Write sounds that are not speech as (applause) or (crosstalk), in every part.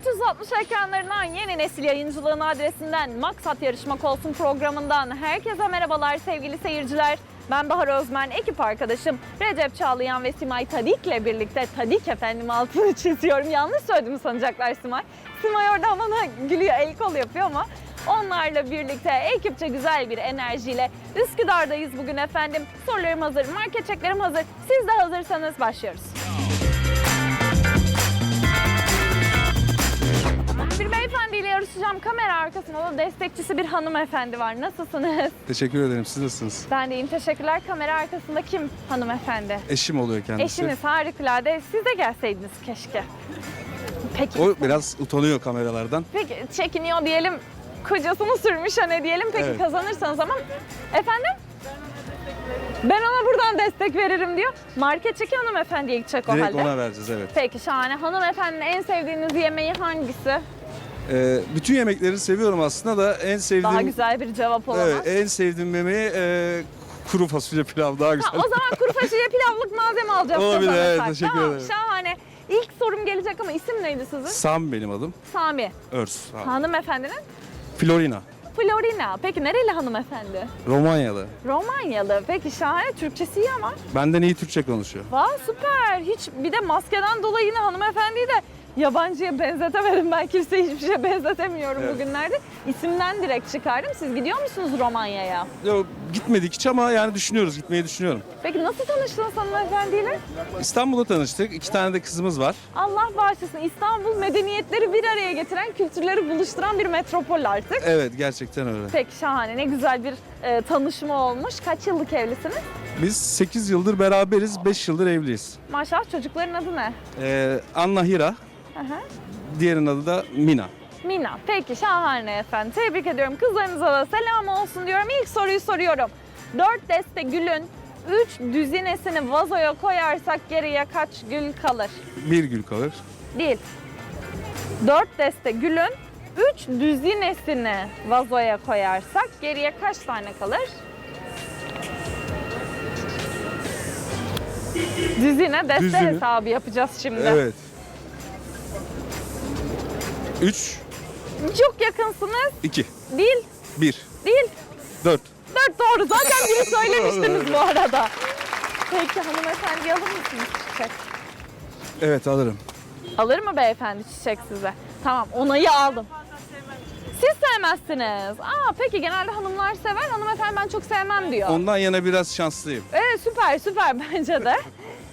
360 ekranlarından yeni nesil yayıncılığın adresinden Maksat Yarışmak Olsun programından herkese merhabalar sevgili seyirciler. Ben Bahar Özmen, ekip arkadaşım Recep Çağlayan ve Simay Tadik'le birlikte Tadik efendim altını (laughs) çiziyorum. Yanlış söyledim sanacaklar Simay. Simay orada bana gülüyor, el kol yapıyor ama onlarla birlikte ekipçe güzel bir enerjiyle Üsküdar'dayız bugün efendim. Sorularım hazır, market çeklerim hazır. Siz de hazırsanız başlıyoruz. Kamera arkasında da destekçisi bir hanımefendi var. Nasılsınız? Teşekkür ederim. Siz nasılsınız? Ben de iyiyim. Teşekkürler. Kamera arkasında kim hanımefendi? Eşim oluyor kendisi. Eşiniz harikulade. Siz de gelseydiniz keşke. Peki. O biraz utanıyor kameralardan. Peki çekiniyor diyelim. Kocasını sürmüş hani diyelim. Peki Evet. kazanırsanız ama efendim? Ben ona buradan destek veririm diyor. Market çeki hanımefendiye gidecek o Direkt halde. ona vereceğiz evet. Peki şahane. Hanımefendinin en sevdiğiniz yemeği hangisi? Ee, bütün yemekleri seviyorum aslında da en sevdiğim... Daha güzel bir cevap olamaz. Evet, en sevdiğim yemeği e, kuru fasulye pilav daha güzel. Ha, o zaman kuru fasulye pilavlık malzeme alacağım. Olabilir, evet, teşekkür tamam, ederim. Şahane. İlk sorum gelecek ama isim neydi sizin? Sam benim adım. Sami. Örs. Ha. Hanımefendinin? Florina. Florina. Peki nereli hanımefendi? Romanyalı. Romanyalı. Peki şahane. Türkçesi iyi ama. Benden iyi Türkçe konuşuyor. Vay süper. Hiç bir de maskeden dolayı yine hanımefendiyi de yabancıya benzetemedim. Ben kimseye hiçbir şeye benzetemiyorum Evet. bugünlerde. İsimden direkt çıkardım. Siz gidiyor musunuz Romanya'ya? Yok, gitmedik hiç ama yani düşünüyoruz, gitmeyi düşünüyorum. Peki nasıl tanıştınız hanımefendiyle? İstanbul'da tanıştık. İki tane de kızımız var. Allah bağışlasın. İstanbul medeniyetleri bir araya getiren, kültürleri buluşturan bir metropol artık. Evet, gerçekten öyle. Peki şahane. Ne güzel bir e, tanışma olmuş. Kaç yıllık evlisiniz? Biz 8 yıldır beraberiz, 5 yıldır evliyiz. Maşallah çocukların adı ne? Ee, Anna Hira, Hı. diğerinin adı da Mina. Mina. Peki şahane efendim. Tebrik ediyorum. Kızlarınıza da selam olsun diyorum. İlk soruyu soruyorum. 4 deste gülün 3 düzinesini vazoya koyarsak geriye kaç gül kalır? Bir gül kalır. Değil. 4 deste gülün 3 düzinesini vazoya koyarsak geriye kaç tane kalır? Düzine deste Düzine. hesabı yapacağız şimdi. Evet. 3, Çok yakınsınız. 2, Değil, 1, değil. 4. Dört doğru. Zaten biri (laughs) söylemiştiniz bu arada. Peki hanımefendi alır mısınız çiçek? Evet alırım. Alır mı beyefendi çiçek size? Tamam onayı aldım. Siz sevmezsiniz. Aa peki genelde hanımlar sever. Hanımefendi ben çok sevmem diyor. Ondan yana biraz şanslıyım. Evet süper süper (laughs) bence de.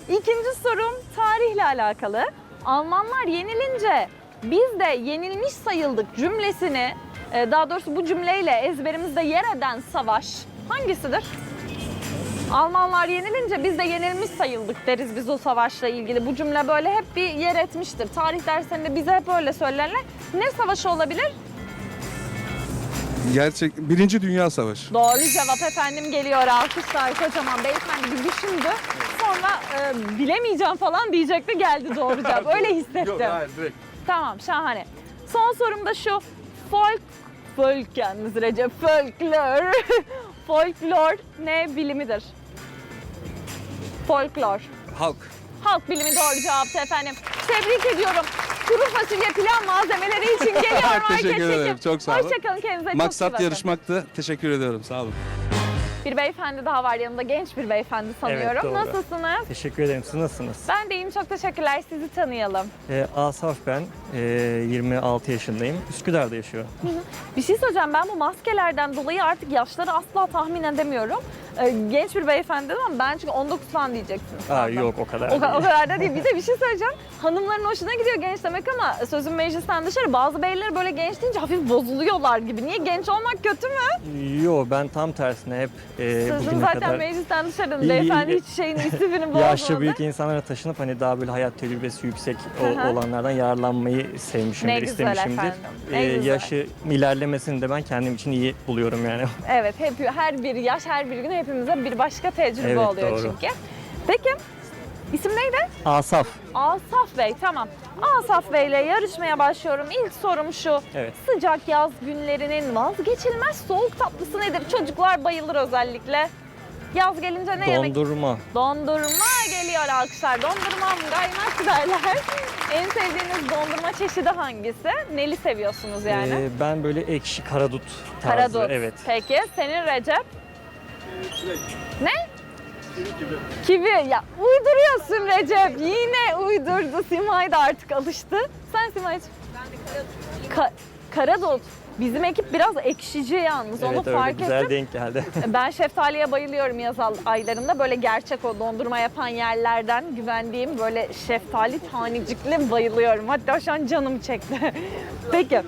İkinci sorum tarihle alakalı. Almanlar yenilince biz de yenilmiş sayıldık cümlesini e, daha doğrusu bu cümleyle ezberimizde yer eden savaş hangisidir? Almanlar yenilince biz de yenilmiş sayıldık deriz biz o savaşla ilgili. Bu cümle böyle hep bir yer etmiştir. Tarih derslerinde bize hep öyle söylerler. Ne savaşı olabilir? Gerçek Birinci Dünya Savaşı. Doğru cevap efendim geliyor. Alkışlar kocaman. Beyefendi bir düşündü. Sonra e, bilemeyeceğim falan diyecekti geldi doğru cevap. (laughs) Öyle hissettim. direkt. Tamam şahane. Son sorum da şu. Folk, folk yalnız Recep, folklor. (laughs) Folklor ne bilimidir? Folklor. Halk. Halk bilimi doğru cevaptı efendim. Tebrik ediyorum. Kuru fasulye pilav malzemeleri için (laughs) geliyor market Teşekkür ederim, çok sağ olun. Hoşçakalın kendinize çok iyi Maksat bakın. yarışmaktı. Teşekkür ediyorum. Sağ olun. Bir beyefendi daha var yanımda. Genç bir beyefendi sanıyorum. doğru. Nasılsınız? Teşekkür ederim. Siz nasılsınız? Ben de iyiyim. Çok teşekkürler. Sizi tanıyalım. Ee, Asaf ben. Ee, 26 yaşındayım. Üsküdar'da yaşıyorum. Bir şey söyleyeceğim. Ben bu maskelerden dolayı artık yaşları asla tahmin edemiyorum. Ee, genç bir beyefendi değil mi? Ben çünkü 19 falan diyeceksiniz. Aa, yok o kadar O, ka- o kadar da değil. Bir de bir şey söyleyeceğim. Hanımların hoşuna gidiyor genç demek ama sözün meclisten dışarı bazı beyler böyle genç deyince hafif bozuluyorlar gibi. Niye genç olmak kötü mü? Yo ben tam tersine hep e, Sözün bugüne zaten kadar meclisten dışarı. İyi, Beyefendi iyi. hiç şeyin istifini (laughs) bozmadı. yaşlı büyük insanlara taşınıp hani daha böyle hayat tecrübesi yüksek o- Hı hı. olanlardan yararlanmayı sevmişimdir, Ne güzel istemişimdir. efendim, ne Ee, güzel. yaşı ilerlemesini de ben kendim için iyi buluyorum yani. Evet, hep her bir yaş, her bir gün hepimize bir başka tecrübe Evet, oluyor doğru. çünkü. Peki, isim neydi? Asaf. Asaf Bey, tamam. Asaf Bey ile yarışmaya başlıyorum. İlk sorum şu. Evet. Sıcak yaz günlerinin vazgeçilmez soğuk tatlısı nedir? Çocuklar bayılır özellikle. Yaz gelince ne yemek? Dondurma. Dondurma geliyor alkışlar. Dondurmam kaymak derler. En sevdiğiniz dondurma çeşidi hangisi? Neli seviyorsunuz yani? Ee, ben böyle ekşi karadut tarzı. Karadut. Evet. Peki senin Recep? Ne? Kivi. Ya uyduruyorsun Recep. Yine uydurdu. Simay da artık alıştı. Sen Simay. Ben de karadut. karadut. Bizim ekip biraz ekşici yalnız. Onu Evet öyle fark güzel ettim. denk geldi. (laughs) Ben şeftaliye bayılıyorum yaz aylarında. Böyle gerçek o dondurma yapan yerlerden güvendiğim böyle şeftali tanecikli bayılıyorum. Hatta şu an canım çekti. (laughs) Peki.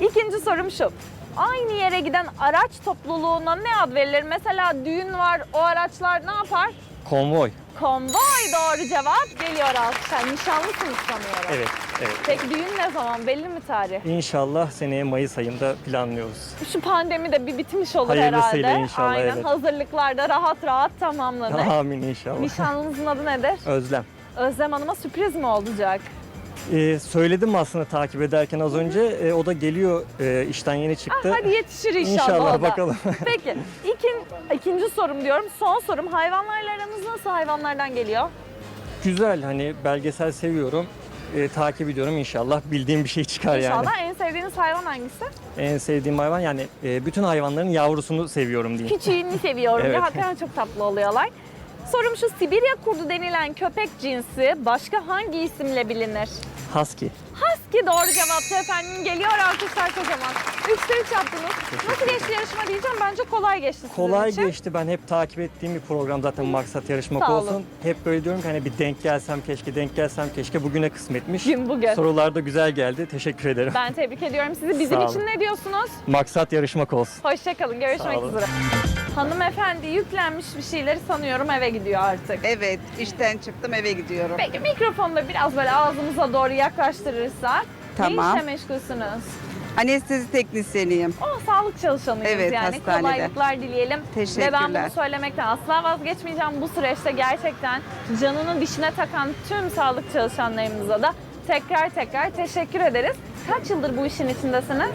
İkinci sorum şu. Aynı yere giden araç topluluğuna ne ad verilir? Mesela düğün var, o araçlar ne yapar? Konvoy. Konvoy doğru cevap. Geliyor alkışlar. Nişanlısınız sanıyorum. Evet, evet. Peki düğün ne zaman? Belli mi tarih? İnşallah seneye Mayıs ayında planlıyoruz. Şu pandemi de bir bitmiş olur Hayırlısıyla herhalde. inşallah, Aynen. evet. Hazırlıklar da rahat rahat tamamlanır. Amin inşallah. Nişanlınızın adı nedir? Özlem. Özlem Hanım'a sürpriz mi olacak? Ee, söyledim aslında takip ederken az önce. Ee, o da geliyor e, işten yeni çıktı. Ah, Hadi yetişir inşallah, İnşallah o da. bakalım. (laughs) Peki ikin, ikinci sorum diyorum. Son sorum hayvanlarla aranız nasıl hayvanlardan geliyor? Güzel hani belgesel seviyorum. Ee, takip ediyorum inşallah bildiğim bir şey çıkar yani. İnşallah en sevdiğiniz hayvan hangisi? En sevdiğim hayvan yani e, bütün hayvanların yavrusunu seviyorum diyeyim. Küçüğünü seviyorum. (laughs) Evet. Ya, hakikaten çok tatlı oluyorlar. Sorum şu Sibirya kurdu denilen köpek cinsi başka hangi isimle bilinir? Husky. Husky doğru cevaptı efendim. Geliyor alkışlar kocaman. Üçte üç yaptınız. Nasıl geçti yarışma diyeceğim. Bence kolay geçti sizin Kolay için. geçti. Ben hep takip ettiğim bir program zaten maksat yarışmak Sağ olun. olsun. Hep böyle diyorum ki hani bir denk gelsem keşke, denk gelsem keşke. Bugüne kısmetmiş. Gün bugün. Sorular da güzel geldi. Teşekkür ederim. Ben tebrik ediyorum sizi. (laughs) Bizim Sağ için olun. ne diyorsunuz? Maksat yarışmak olsun. Hoşçakalın. Görüşmek olun. üzere. Hanımefendi yüklenmiş bir şeyleri sanıyorum eve gidiyor artık. Evet, işten çıktım eve gidiyorum. Peki mikrofonu da biraz böyle ağzımıza doğru yaklaştırırsak. Tamam. Ne işle meşgulsünüz? Anestezi teknisyeniyim. O sağlık çalışanıyız Evet, yani. hastanede. Kolaylıklar dileyelim. Ve ben Teşekkürler. bunu söylemekten asla vazgeçmeyeceğim. Bu süreçte gerçekten canının dişine takan tüm sağlık çalışanlarımıza da tekrar tekrar teşekkür ederiz. Kaç yıldır bu işin içindesiniz?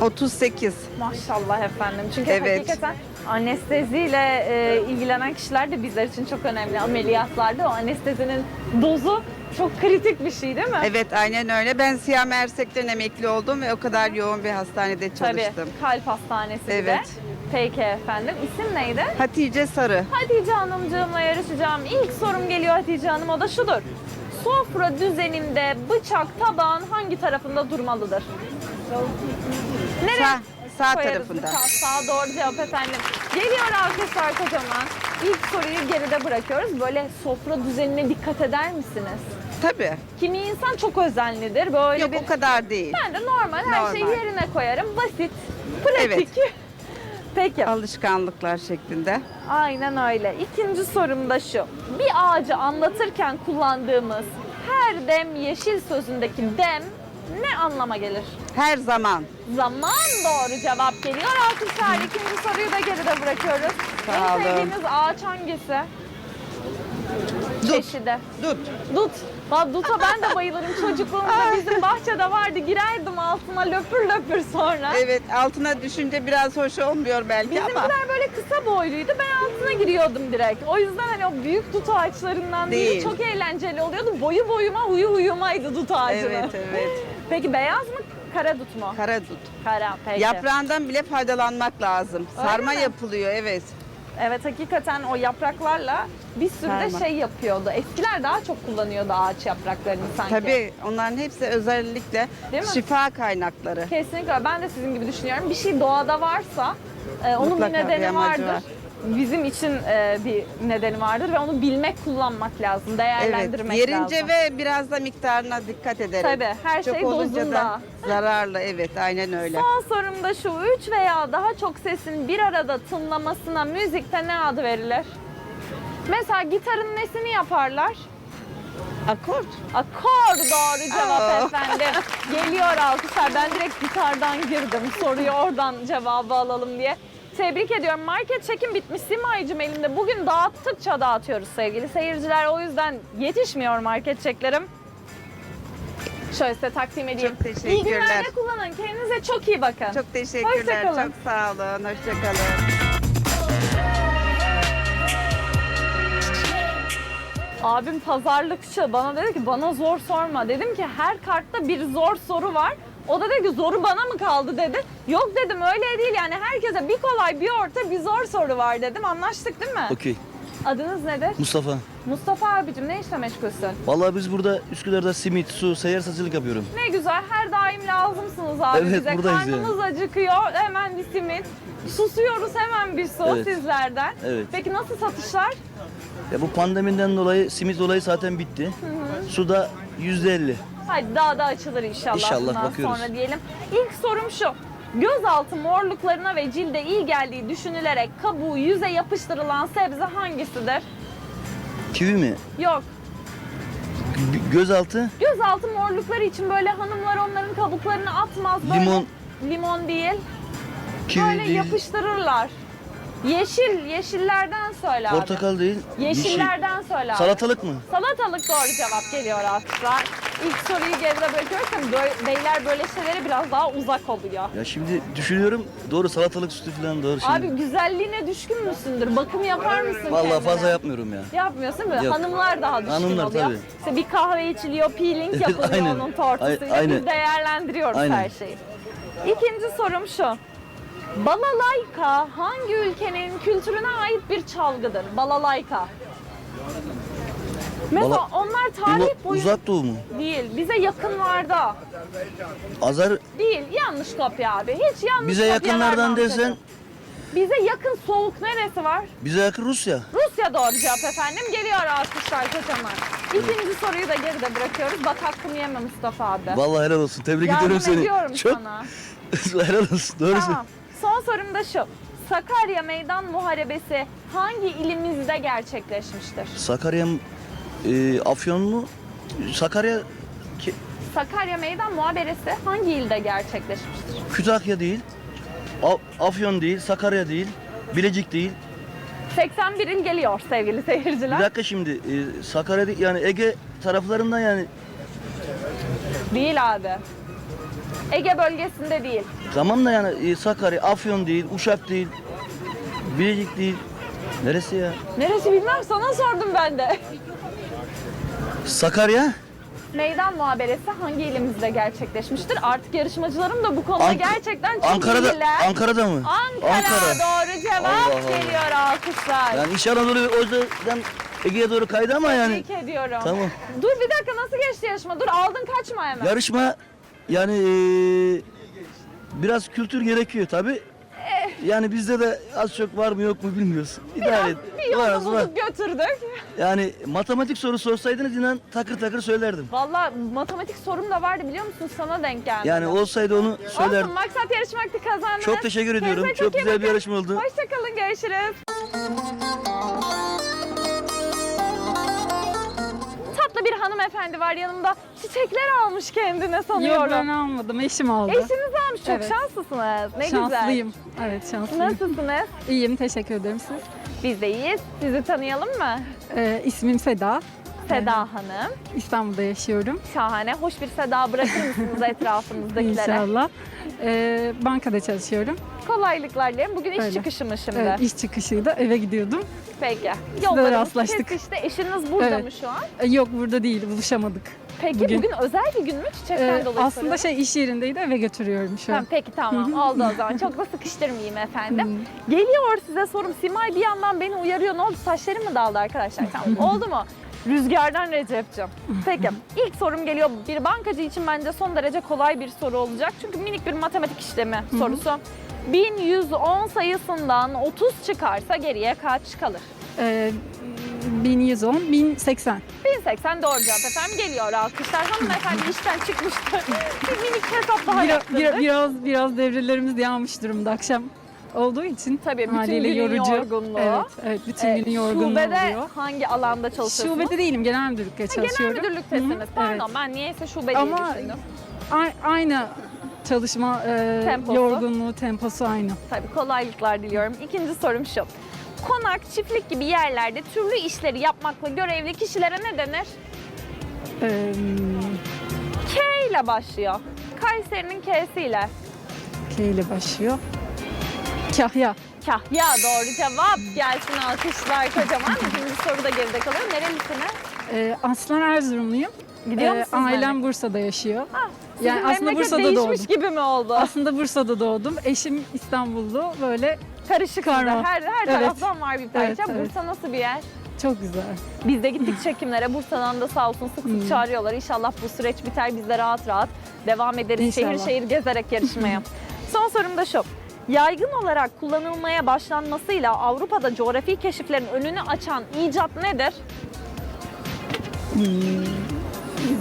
38. Maşallah efendim. Çünkü Evet. hakikaten anesteziyle e, ilgilenen kişiler de bizler için çok önemli. Ameliyatlarda o anestezinin dozu çok kritik bir şey değil mi? Evet, aynen öyle. Ben Siyah Mersek'ten emekli oldum ve o kadar yoğun bir hastanede Tabii. çalıştım. Kalp hastanesi de. Evet. Peki efendim. İsim neydi? Hatice Sarı. Hatice Hanımcığımla yarışacağım. İlk sorum geliyor Hatice Hanım. O da şudur. Sofra düzeninde bıçak tabağın hangi tarafında durmalıdır? Nereye? Sağ koyarız tarafında. bıçağı? Sağ doğru cevap efendim. Geliyor alkışlar kocaman. İlk soruyu geride bırakıyoruz. Böyle sofra düzenine dikkat eder misiniz? Tabii. Kimi insan çok özenlidir. Böyle Yok bir... o kadar değil. Ben de normal her şeyi Normal. yerine koyarım. Basit, pratik. (laughs) Peki. Alışkanlıklar şeklinde. Aynen öyle. İkinci sorum da şu. Bir ağacı anlatırken kullandığımız her dem yeşil sözündeki dem ne anlama gelir? Her zaman. Zaman doğru cevap geliyor. Alkışlar. İkinci soruyu da geride bırakıyoruz. Sağ en olun. sevdiğiniz ağaç hangisi? Dut. Çeşidi. Dut. Dut. Valla Dut'a ben de bayılırım. Çocukluğumda (laughs) bizim bahçede vardı. Girerdim altına löpür löpür sonra. Evet, altına düşünce biraz hoş olmuyor belki ama. Bizimkiler böyle kısa boyluydu. Ben altına giriyordum direkt. O yüzden hani o büyük dut ağaçlarından biri Değil. çok eğlenceli oluyordu. Boyu boyuma huyu huyumaydı dut ağacının. Evet, evet. (laughs) Peki beyaz mı kara dut mu? Kara dut. Kara peki. Yaprağından bile faydalanmak lazım. Öyle Sarma mi? yapılıyor, evet. Evet hakikaten o yapraklarla bir sürü de Sarma. şey yapıyordu. Eskiler daha çok kullanıyordu ağaç yapraklarını sanki. Tabii onların hepsi özellikle Değil mi? şifa kaynakları. Kesinlikle ben de sizin gibi düşünüyorum. Bir şey doğada varsa e, onun Mutlaka bir bir nedeni amacı vardır. var. Bizim için e, bir nedeni vardır ve onu bilmek, kullanmak lazım, Evet, değerlendirmek yerince lazım. ve biraz da miktarına dikkat edelim. Tabii, her Çok şey dozunda. da zararlı, evet aynen öyle. Son sorum da şu, üç veya daha çok sesin bir arada tınlamasına müzikte ne adı verilir? Mesela gitarın nesini yaparlar? Akort. Akor doğru cevap Aa. efendim. Geliyor alkışlar. Ben direkt gitardan girdim. Soruyu oradan cevabı alalım diye. Tebrik ediyorum. Market çekim bitmiş Simay'cım elimde. Bugün dağıttıkça dağıtıyoruz sevgili seyirciler. O yüzden yetişmiyor market çeklerim. Şöyle size takdim edeyim. Çok teşekkürler. İyi günlerde kullanın. Kendinize çok iyi bakın. Çok teşekkürler. Hoşçakalın. Çok sağ olun. Hoşçakalın. Abim pazarlıkçı. Bana dedi ki bana zor sorma. Dedim ki her kartta bir zor soru var. O da dedi ki zoru bana mı kaldı dedi. Yok dedim öyle değil yani herkese bir kolay bir orta bir zor soru var dedim. Anlaştık değil mi? Okey. Adınız nedir? Mustafa. Mustafa abicim ne işle meşgulsün? Vallahi biz burada Üsküdar'da simit, su, seyyar satıcılık yapıyorum. Ne güzel her daim lazımsınız abi Evet, bize. buradayız Karnımız acıkıyor hemen bir simit. Susuyoruz hemen bir su Evet. sizlerden. Evet. Peki nasıl satışlar? Ya bu pandemiden dolayı simit olayı zaten bitti. Su da yüzde elli. Hadi daha da açılır inşallah, İnşallah, bundan bakıyoruz. sonra diyelim. İlk sorum şu. Gözaltı morluklarına ve cilde iyi geldiği düşünülerek kabuğu yüze yapıştırılan sebze hangisidir? Kivi mi? Yok. G- Gözaltı, Gözaltı morlukları için böyle hanımlar onların kabuklarını atmaz. Böyle Limon. Limon değil. kivi böyle değil, yapıştırırlar. Yeşil, yeşillerden söyle abi. portakal değil, yeşil. Yeşillerden söyle abi. Salatalık mı? Salatalık doğru cevap geliyor alkışlar. İlk soruyu geride bırakıyoruz böyle- beyler böyle şeylere biraz daha uzak oluyor. Ya şimdi düşünüyorum doğru salatalık sütü falan doğru şey. Abi güzelliğine düşkün müsündür? Bakım yapar mısın Vallahi kendine? fazla yapmıyorum ya. Yapmıyorsun değil mi? Yok. Hanımlar daha düşkün Hanımlar oluyor. tabii. İşte bir kahve içiliyor, peeling (laughs) yapılıyor Aynen. onun tortusuyla. Ay- aynen. Biz değerlendiriyoruz Aynen. her şeyi. İkinci sorum şu. Balalayka hangi ülkenin kültürüne ait bir çalgıdır? Balalayka. Mesela onlar tarih Ula- boyu uzak doğu mu? değil. Bize yakınlarda. Azar Değil. Yanlış kopya abi. Hiç yanlış bize yakınlardan vermem desen. Bize yakın soğuk neresi var? bize yakın Rusya. Rusya doğru cevap efendim. Geliyor alkışlar kocaman. İkinci soruyu da geride bırakıyoruz. Bak hakkımı yeme Mustafa abi. Vallahi helal olsun. Tebrik Yardım ediyorum seni. ediyorum Çok sana. (laughs) helal olsun. Doğru Tamam. Son sorum da şu. Sakarya Meydan Muharebesi hangi ilimizde gerçekleşmiştir? Sakarya e, Afyon mu? Sakarya Ki- Sakarya Meydan Muharebesi hangi ilde gerçekleşmiştir? Kütahya değil. A- Afyon değil, Sakarya değil, Bilecik değil. 81 il geliyor sevgili Bir seyirciler. dakika şimdi e, Sakarya değil, yani Ege taraflarından yani Değil abi. Ege bölgesinde değil. tamam da yani e, Sakarya, Afyon değil, Uşak değil, Bilecik değil. Neresi ya? Neresi bilmem sana sordum ben de. (laughs) Sakarya? Meydan muhaberesi hangi ilimizde gerçekleşmiştir? Artık yarışmacılarım da bu konuda Ank- gerçekten çok Ankara'da iyiler. Ankara'da mı? Ankara, doğru cevap Allah Allah. geliyor alkışlar. Yani İç Anadolu o yüzden Ege'ye doğru kaydı ama yani Tebrik ediyorum. Tamam. Dur bir dakika nasıl geçti yarışma? Dur aldın kaçma hemen. yarışma yani e, biraz kültür gerekiyor tabi. Yani bizde de az çok var mı yok mu bilmiyoruz. İdare et. bir yolunu Var, var. bulup götürdük. Yani matematik soru sorsaydınız inan takır takır söylerdim. Valla matematik sorum da vardı biliyor musun? Sana denk geldi. Yani olsaydı onu söylerdim. Olsun maksat yarışmaktı kazandınız. Çok teşekkür ediyorum. Kendinize Çok iyi güzel bir bakın. yarışma oldu. Hoşçakalın görüşürüz. Tatlı bir hanımefendi var yanımda. Çiçekler almış kendine sanıyorum. Yok ben almadım. Eşim aldı. Eşiniz almış. Çok Evet. şanslısınız. Ne Şanslıyım. Evet güzel. şanslıyım. Nasılsınız? İyiyim teşekkür ederim siz. Biz de iyiyiz. Sizi tanıyalım mı? Ee, ismim Seda. Seda Hanım. İstanbul'da yaşıyorum. Şahane. Hoş bir Seda bırakır mısınız (laughs) etrafınızdakilere? İnşallah. Ee, bankada çalışıyorum. Kolaylıklar dilerim. Bugün iş Öyle. çıkışı mı şimdi? Evet, iş çıkışıydı. Eve gidiyordum. Peki. Yollarımız rastlaştık. kesişti. Eşiniz burada Evet. mı şu an? Ee, yok burada değil. Buluşamadık. Peki bugün, Bugün- özel bir gün mü çiçekten Ee, dolayı aslında soruyorum. şey iş yerindeydi. Eve götürüyorum şu Tamam, an. peki tamam oldu o zaman. Çok da sıkıştırmayayım efendim. Geliyor size sorum. Simay bir yandan beni uyarıyor. Ne oldu? Saçlarım mı dağıldı arkadaşlar? Tamam. (laughs) oldu mu? Rüzgardan Recep'ciğim. Peki ilk sorum geliyor. Bir bankacı için bence son derece kolay bir soru olacak. Çünkü minik bir matematik işlemi sorusu. 1110 sayısından 30 çıkarsa geriye kaç kalır? Ee, 1110, 1080. 1080 doğru cevap efendim geliyor alkışlar. Hanımefendi (laughs) işten çıkmıştı. bir minik hesap daha Biraz, yaptırdık. biraz, biraz, biraz devrelerimiz yağmış durumda akşam olduğu için. Tabii bütün haliyle günün yorucu. yorgunluğu. Evet, evet bütün günün yorgunluğu Şubede oluyor. hangi alanda çalışıyorsunuz? Şubede değilim, genel müdürlükte Genel çalışıyorum. müdürlüktesiniz. Hı hı, Pardon evet. ben niyeyse şube diye Ama düşündüm. A- aynı çalışma e, Temposu. yorgunluğu, temposu aynı. Tabii kolaylıklar diliyorum. İkinci sorum şu. Konak, çiftlik gibi yerlerde türlü işleri yapmakla görevli kişilere ne denir? E, K ile başlıyor. Kayseri'nin K'siyle. K ile başlıyor. Kahya. Kahya doğru cevap. Gelsin alkışlar kocaman. İkinci soru da geride kalıyor. Nerelisiniz? Ee, aslan Erzurumluyum. Gidiyor Ee, musunuz ailem memleket? Bursa'da yaşıyor. Sizin yani aslında Bursa'da doğdum. gibi mi oldu? Aslında Bursa'da doğdum. Eşim İstanbullu. Böyle Karışık Karma. Her, her Evet. taraftan var bir parça. Evet, evet. Bursa nasıl bir yer? çok güzel. Biz de gittik çekimlere. Bursa'dan da sağ olsun sık sık Hmm. çağırıyorlar. İnşallah bu süreç biter. Biz de rahat rahat devam ederiz şehir İnşallah. şehir gezerek yarışmaya. (laughs) Son sorum da şu. Yaygın olarak kullanılmaya başlanmasıyla Avrupa'da coğrafi keşiflerin önünü açan icat nedir?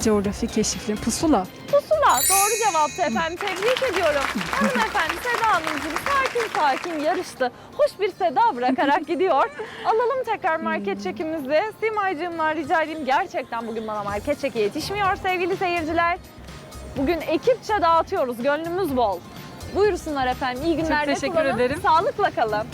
Coğrafi keşifli. Pusula. Pusula. Doğru cevaptı efendim. Tebrik ediyorum. (laughs) Hanımefendi Seda Hanımcığım sakin sakin yarıştı. Hoş bir Seda bırakarak (laughs) gidiyor. Alalım tekrar market çekimizi. Simaycığımlar rica edeyim. Gerçekten bugün bana market çeki yetişmiyor sevgili seyirciler. Bugün ekipçe dağıtıyoruz. Gönlümüz bol. Buyursunlar efendim. İyi günler. teşekkür kullanın. ederim. Sağlıkla kalın.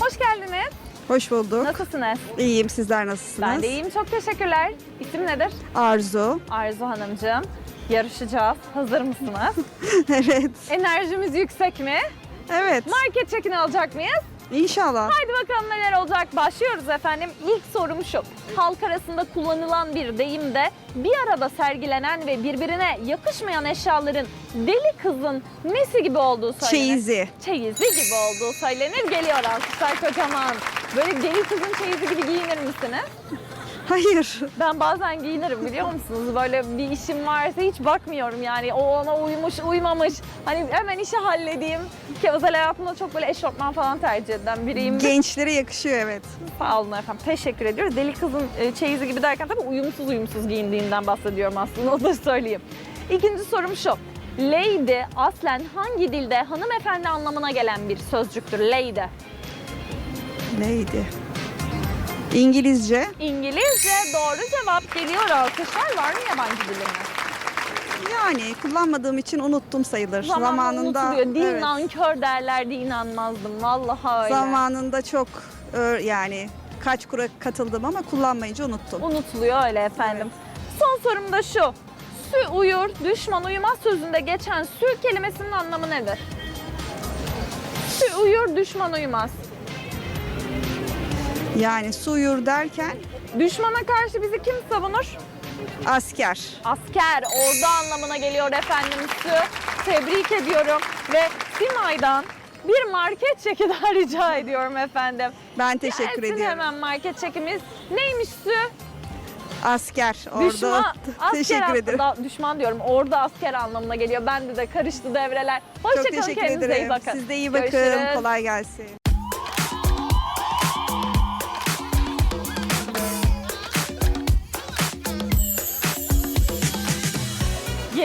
Hoş geldiniz. Hoş bulduk. Nasılsınız? İyiyim. Sizler nasılsınız? Ben de iyiyim. Çok teşekkürler. İsim nedir? Arzu. Arzu Hanımcığım. Yarışacağız. Hazır mısınız? (laughs) evet. Enerjimiz yüksek mi? Evet. Market çekini alacak mıyız? İnşallah. Haydi bakalım neler olacak. Başlıyoruz efendim. İlk sorum şu. Halk arasında kullanılan bir deyimde bir arada sergilenen ve birbirine yakışmayan eşyaların deli kızın nesi gibi olduğu söylenir. Çeyizi. Çeyizi gibi olduğu söylenir. Geliyor alkışlar kocaman. Böyle deli kızın çeyizi gibi giyinir misiniz? Hayır. Ben bazen giyinirim biliyor musunuz? Böyle bir işim varsa hiç bakmıyorum yani. O ona uymuş, uymamış. Hani hemen işi halledeyim. Ki özel hayatımda çok böyle eşofman falan tercih eden biriyim. Gençlere yakışıyor evet. Sağ olun efendim. Teşekkür ediyoruz. Deli kızın e, çeyizi gibi derken tabii uyumsuz uyumsuz giyindiğinden bahsediyorum aslında. O da söyleyeyim. İkinci sorum şu. Lady aslen hangi dilde hanımefendi anlamına gelen bir sözcüktür? Lady. Neydi? İngilizce. İngilizce doğru cevap geliyor alkışlar. Var mı yabancı diliniz? Yani kullanmadığım için unuttum sayılır. Zamanında unutuluyor. Dil evet, nankör derlerdi inanmazdım. Vallahi öyle. zamanında çok ö- yani kaç kura katıldım ama kullanmayınca unuttum. Unutuluyor öyle efendim. Son sorum da şu. Sü uyur, düşman uyumaz sözünde geçen sü kelimesinin anlamı nedir? Sü uyur, düşman uyumaz. Yani su uyur derken Düşmana karşı bizi kim savunur? asker. Asker, ordu anlamına geliyor efendim sü. Tebrik ediyorum ve Simay'dan bir market çeki (laughs) daha rica ediyorum efendim. Ben teşekkür Gelsin ediyorum. hemen market çekimiz. Neymiş sü? Asker orada. Düşman, (laughs) asker teşekkür aslında- ederim. düşman diyorum. Orada asker anlamına geliyor. Bende de karıştı devreler. Çok Hoşçakalın teşekkür kendinize iyi ederim. bakın. Siz de iyi bakın. Görüşürüz. Kolay gelsin.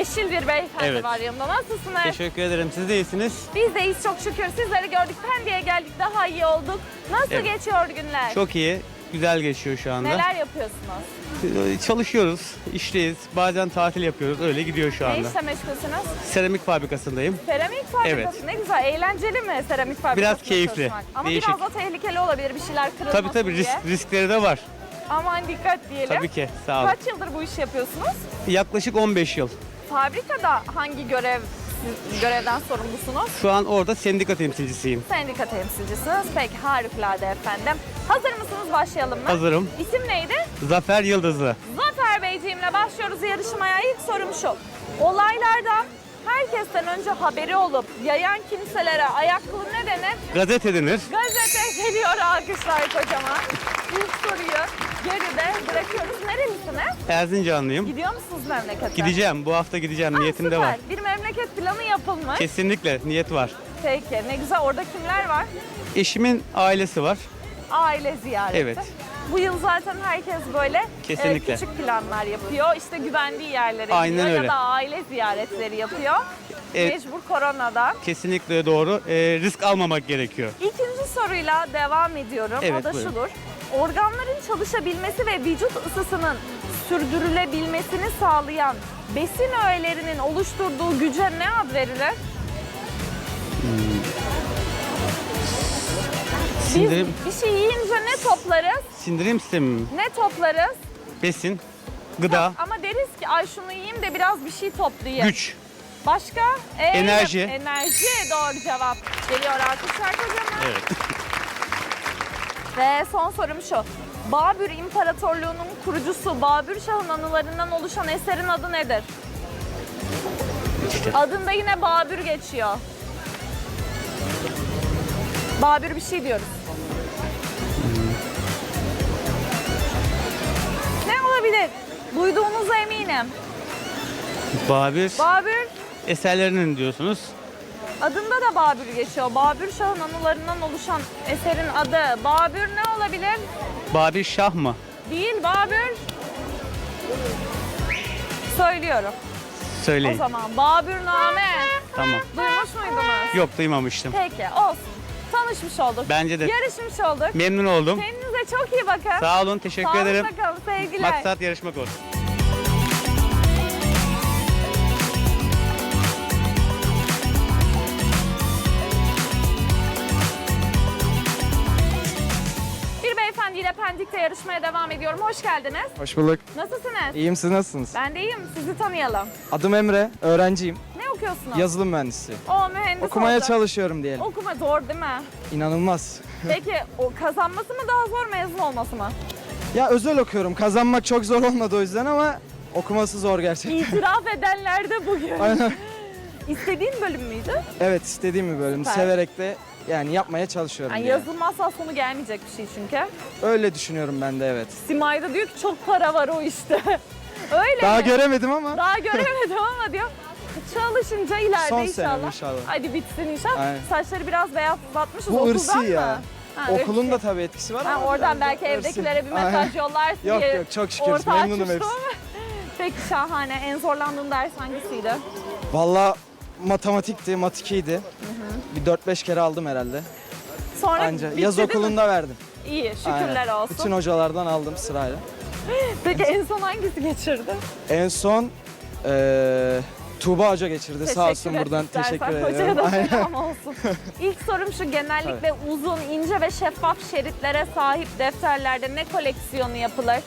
Yeşil bir beyefendi Evet. var yanımda. Nasılsınız? Teşekkür ederim. Siz de iyisiniz. Biz de iyiyiz çok şükür. Sizleri gördük. Pendik'e geldik. Daha iyi olduk. Nasıl Evet. geçiyor günler? Çok iyi. Güzel geçiyor şu anda. Neler yapıyorsunuz? Ee, Çalışıyoruz, işteyiz. Bazen tatil yapıyoruz. Öyle gidiyor şu Ne anda. işle meşgulsünüz? Seramik fabrikasındayım. Seramik fabrikası. Evet. Ne güzel. Eğlenceli mi seramik fabrikası? Biraz keyifli, Ama değişik. biraz da tehlikeli olabilir bir şeyler kırılmasın Tabii tabii diye. risk, riskleri de var. Aman dikkat diyelim. Tabii ki. Sağ olun. Kaç yıldır bu işi yapıyorsunuz? Yaklaşık 15 yıl. Fabrikada hangi görev görevden sorumlusunuz? Şu an orada sendika temsilcisiyim. Sendika temsilcisiniz. Peki harikulade efendim. Hazır mısınız? Başlayalım mı? Hazırım. İsim neydi? Zafer Yıldızlı. Zafer Beyciğimle başlıyoruz yarışmaya. İlk sorum şu. Olaylardan herkesten önce haberi olup yayan kimselere ayakkabı ne denir? Gazete denir. Gazete geliyor alkışlar kocaman. İlk soruyu geride bırakıyoruz. Nerelisiniz? Erzincanlıyım. Gidiyor musunuz memlekete? Gideceğim. Bu hafta gideceğim. Aa, Niyetim de süper. var. Bir memleket planı yapılmış. Kesinlikle niyet var. Peki ne güzel. Orada kimler var? Eşimin ailesi var. Aile ziyareti. Evet. Bu yıl zaten herkes böyle e, Kesinlikle. küçük planlar yapıyor. İşte güvendiği yerlere Aynen gidiyor öyle. ya da aile ziyaretleri yapıyor. E, Mecbur koronadan. kesinlikle doğru. Ee, risk almamak gerekiyor. İkinci soruyla devam ediyorum. o Evet, da buyurun. şudur. Organların çalışabilmesi ve vücut ısısının sürdürülebilmesini sağlayan besin öğelerinin oluşturduğu güce ne ad verilir? Biz Sindirim, bir şey yiyince ne toplarız? sindirim sistemi, Ne toplarız? besin, gıda, Ama deriz ki ay şunu yiyeyim de biraz bir şey toplayayım. güç. Başka? Ee, Enerji. Enerji doğru cevap. Geliyor alkışlar kocaman. Evet. (laughs) Ve son sorum şu. Babür İmparatorluğu'nun kurucusu Babür Şah'ın anılarından oluşan eserin adı nedir? Adında yine Babür geçiyor. Babür bir şey diyoruz. Ne olabilir? Duyduğunuza eminim. Babür Babür eserlerinin diyorsunuz. Adında da Babür geçiyor. Babür Şah'ın anılarından oluşan eserin adı. Babür ne olabilir? Babür Şah mı? Değil Babür. Söylüyorum. O Söyleyin. zaman Babürname. Tamam. Duymuş muydunuz? Yok duymamıştım. Peki olsun. Tanışmış olduk. Bence de. Yarışmış olduk. Memnun oldum. Kendinize çok iyi bakın. Sağ olun. Teşekkür Sağlıkla ederim. kalın sevgiler. Maksat yarışmak olsun. Yarışmaya devam ediyorum. Hoş geldiniz. Hoş bulduk. Nasılsınız? İyiyim siz nasılsınız? Ben de iyiyim. Sizi tanıyalım. Adım Emre, öğrenciyim. Ne okuyorsunuz? Yazılım mühendisi. O mühendis Okumaya oldu. çalışıyorum diyelim. Okuma zor değil mi? İnanılmaz. Peki o kazanması mı daha zor mezun olması mı? Ya özel okuyorum. Kazanmak çok zor olmadı o yüzden ama okuması zor gerçekten. İtiraf edenler de bugün. Aynen. İstediğin bölüm müydü? Evet istediğim bir bölüm. Süper. Severek de yani yapmaya çalışıyorum. Yani diye. yazılmazsa sonu gelmeyecek bir şey çünkü. Öyle düşünüyorum ben de evet. Simay'da diyor ki çok para var o işte. (laughs) Öyle Daha mi? göremedim ama. Daha (laughs) göremedim ama diyor. Çalışınca ileride Son inşallah. senem inşallah. Hadi bitsin inşallah. Aynen. Saçları biraz beyazlatmışız Bu okuldan ırsi mı? ya. Ha, Okulun da tabii etkisi var Ha, ama. oradan belki da ırsi. evdekilere bir Aynen. mesaj yollarsın Yok diye yok çok şükür orta memnunum hepsi. (laughs) Peki şahane. En zorlandığın ders hangisiydi? Valla matematikti, mat 2'ydi. Bir 4-5 kere aldım herhalde. Sonra Anca. bitti Yaz değil mi? okulunda verdim. İyi şükürler Aynen. olsun. Bütün hocalardan aldım sırayla. Peki en son hangisi geçirdi? En son eee Tuğba Hoca geçirdi. Sağ olsun et buradan istersen. teşekkür Hocaya ederim. da Aynen. selam olsun. (laughs) İlk sorum şu genellikle uzun, ince ve şeffaf şeritlere sahip defterlerde ne koleksiyonu yapılır?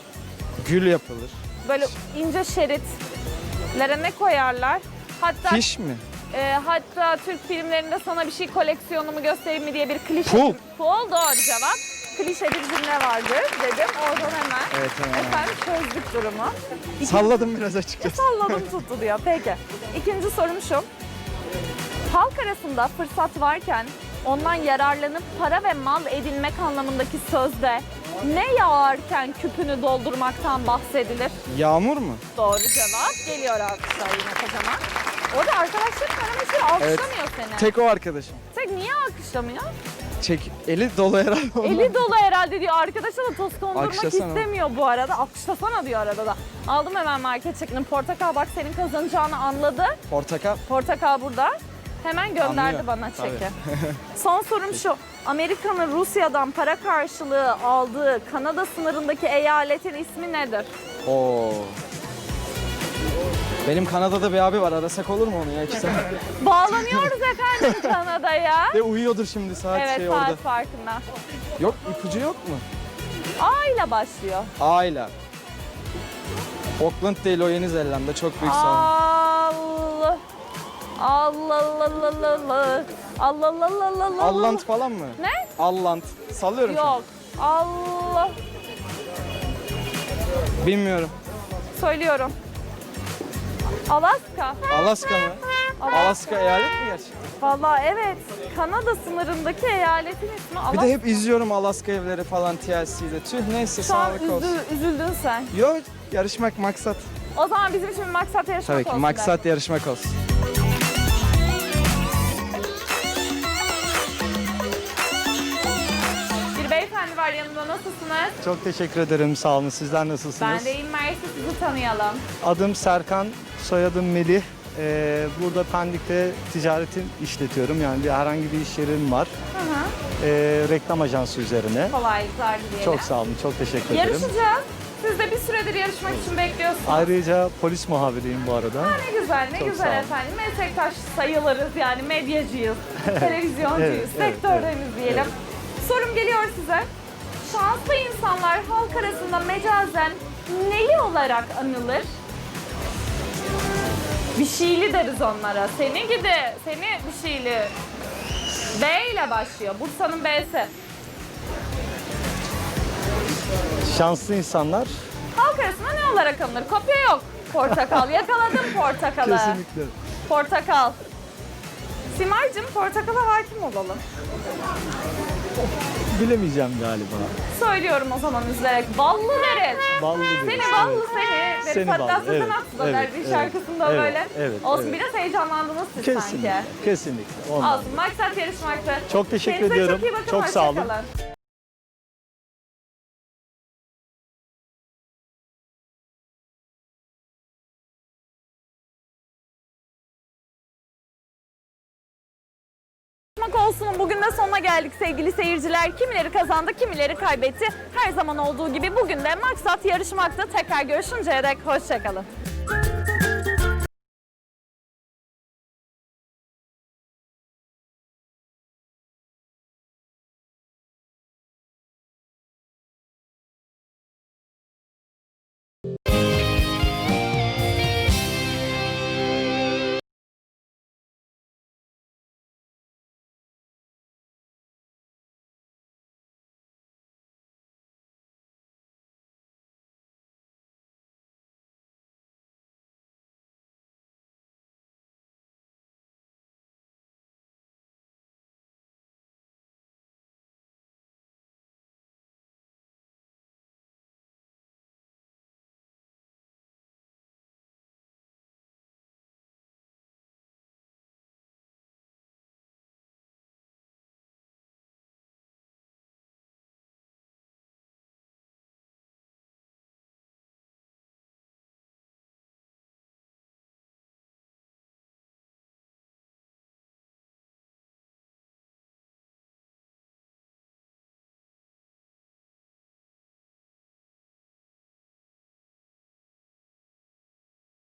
Gül yapılır. Böyle ince şeritlere ne koyarlar? Hatta Fiş mi? E, hatta Türk filmlerinde sana bir şey koleksiyonumu göstereyim mi diye bir klişe. Pul. Pul doğru cevap. Klişe bir cümle vardır dedim. Oradan hemen. Evet hemen. Efendim çözdük durumu. İkinci- Salladım biraz açıkçası. Salladım tuttu diyor. Peki. İkinci sorum şu. Halk arasında fırsat varken ondan yararlanıp para ve mal edinmek anlamındaki sözde ne yağarken küpünü doldurmaktan bahsedilir? Yağmur mu? Doğru cevap. Geliyor alkışlar yine kocaman. Orada arkadaşların bir alkışlamıyor seni. Tek o arkadaşım. Tek niye alkışlamıyor? Çek eli dolu herhalde. ondan. Eli dolu herhalde diyor. Arkadaşa da toz kondurmak Alkışlasana. istemiyor bu arada. Alkışlasana diyor arada da. Aldım hemen market çekini. Portakal bak senin kazanacağını anladı. Portakal. Portakal burada. Hemen gönderdi Anlıyor. bana Tabii. çeki. (laughs) Son sorum şu. Amerika'nın Rusya'dan para karşılığı aldığı Kanada sınırındaki eyaletin ismi nedir? Oo. Benim Kanada'da bir abi var. Arasak olur mu onu ya? İki saat. (laughs) Bağlanıyoruz efendim (laughs) Kanada'ya. Ve uyuyordur şimdi saat Evet şey saat orada. farkında. Yok ipucu yok mu? A ile başlıyor. Aile. Auckland değil o Yeni Zelanda. Çok büyük sağ Allah. Allah Allah Allah Allah. Allah Allah Allah Allah Allah. Alland falan mı? Ne? Alland. Sallıyorum. Yok. Allah. Bilmiyorum. Söylüyorum. Alaska. Alaska mı? Alaska. Alaska eyalet mi gerçekten? Vallahi evet. Kanada sınırındaki eyaletin ismi Bir Alaska. de hep izliyorum Alaska evleri falan TLC'de. Tüh neyse Şu an sağlık olsun. üzü- üzüldün sen. Yok yarışmak maksat. O zaman bizim için bir maksat yarışmak Tabii ki olsun maksat yarışmak olsun. Var yanımda. Nasılsınız? Çok teşekkür ederim. Sağ olun. Sizler nasılsınız? Ben de iyiyim. Mersi sizi tanıyalım. Adım Serkan, soyadım Melih. Ee, burada Pendik'te ticaretin işletiyorum. Yani bir herhangi bir iş yerim var. Hı hı. Ee, reklam ajansı üzerine. Kolaylıklar dileyelim. Çok sağ olun. Çok teşekkür ederim. Yarışacağız. Siz de bir süredir yarışmak için bekliyorsunuz. Ayrıca polis muhabiriyim bu arada. Ne güzel, ne Çok güzel olun. efendim. Meslektaş sayılırız yani medyacıyız, (laughs) televizyoncuyuz, Evet, evet, sektördeniz diyelim. Sorum geliyor size. Şanslı insanlar halk arasında mecazen neli olarak anılır? Bir şeyli deriz onlara. Seni gidi, seni bir şeyli. B ile başlıyor. Bursa'nın B'si. şanslı insanlar Halk arasında ne olarak alınır? Kopya yok. Portakal. Yakaladım portakalı. kesinlikle. Portakal. Simay'cığım portakala hakim olalım. Bilemeyeceğim galiba. Söylüyorum o zaman üzülerek. Ballı verin. Ballı Seni deriz, ballı evet. seni. deriz. Seni Hatta ballı, Sezen evet, evet, der bir evet. şarkısında Evet, böyle. evet, Olsun evet. biraz heyecanlandınız siz Kesinlikle. sanki. Kesinlikle. Ondan. Olsun maksat yarışmaktı. Çok teşekkür Kendinize ediyorum. Çok iyi bakın. Çok sağ olun. kalın. Olsun. Bugün de sonuna geldik sevgili seyirciler. Kimileri kazandı, kimileri kaybetti. Her zaman olduğu gibi bugün de maksat yarışmakta. Tekrar görüşünceye dek hoşçakalın.